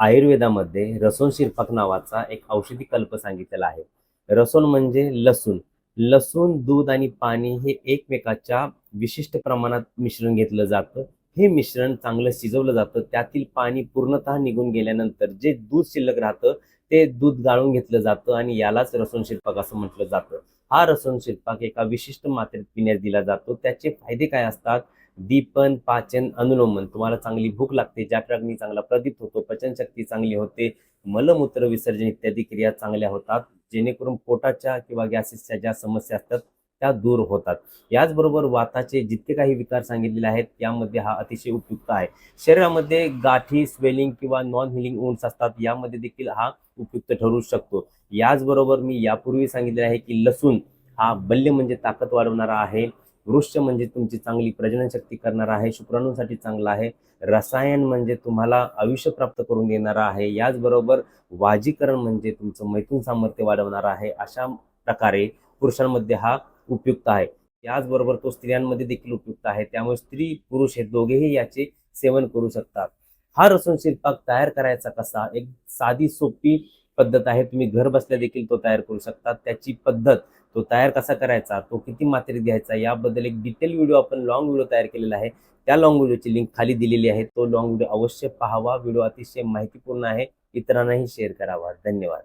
आयुर्वेदामध्ये रसोन शिरपाक नावाचा एक औषधी कल्प सांगितलेला आहे. रसोन म्हणजे लसूण. लसूण दूध आणि पाणी हे एकमेकाच्या विशिष्ट प्रमाणात मिश्रण घेतलं जातं. हे मिश्रण चांगलं शिजवलं जातं. त्यातील पाणी पूर्णतः निघून गेल्यानंतर जे दूध शिल्लक राहतं ते दूध गाळून घेतलं जातं आणि यालाच रसोन शिरपाक असं म्हटलं जातं. हा रसोन शिरपाक एका विशिष्ट मात्रेत पिण्यास दिला जातो. त्याचे फायदे काय असतात? दीपन पाचन अनुलोमन. तुम्हाला चांगली भूक लागते ज्या चांगला प्रदीप होतो पचनशक्ती चांगली होते मलमूत्र विसर्जन इत्यादी क्रिया चांगल्या होतात जेणेकरून पोटाच्या किंवा गॅसेसच्या ज्या समस्या असतात त्या दूर होतात. याचबरोबर वाताचे जितके काही विकार सांगितलेले आहेत त्यामध्ये हा अतिशय उपयुक्त आहे. शरीरामध्ये गाठी स्वेलिंग किंवा नॉन हिलिंग वुंड्स असतात यामध्ये देखील हा उपयुक्त ठरू शकतो. याचबरोबर मी यापूर्वी सांगितले आहे की लसूण हा बल्य म्हणजे ताकद वाढवणारा आहे. वृक्ष म्हणजे तुमची चांगली प्रजनन शक्ती करणारा आहे शुक्राणूंसाठी चांगला आहे रसायन म्हणजे तुम्हाला आयुष्य प्राप्त करून देणारा आहे याचबरोबर वाजीकरण म्हणजे तुमचं मैथून सामर्थ्य वाढवणार आहे अशा प्रकारे पुरुषांमध्ये हा उपयुक्त आहे. याचबरोबर तो स्त्रियांमध्ये देखील उपयुक्त आहे त्यामुळे स्त्री पुरुष हे दोघेही याचे सेवन करू शकतात. हा रसून शिल्पाक तयार करायचा कसा? एक साधी सोपी पद्धत आहे तुम्ही घर बसल्या देखील तो तयार करू शकता. त्याची पद्धत तो तयार कसा करायचा तो किती मात्रेत घ्यायचा याबद्दल एक डिटेल व्हिडिओ आपण लॉंग व्हिडिओ तयार केलेला आहे. त्या लॉंग व्हिडिओची लिंक खाली दिलेली आहे. तो लॉंग व्हिडिओ अवश्य पाहावा. व्हिडिओ अतिशय माहितीपूर्ण आहे. इतरांनाही शेअर करावा. धन्यवाद.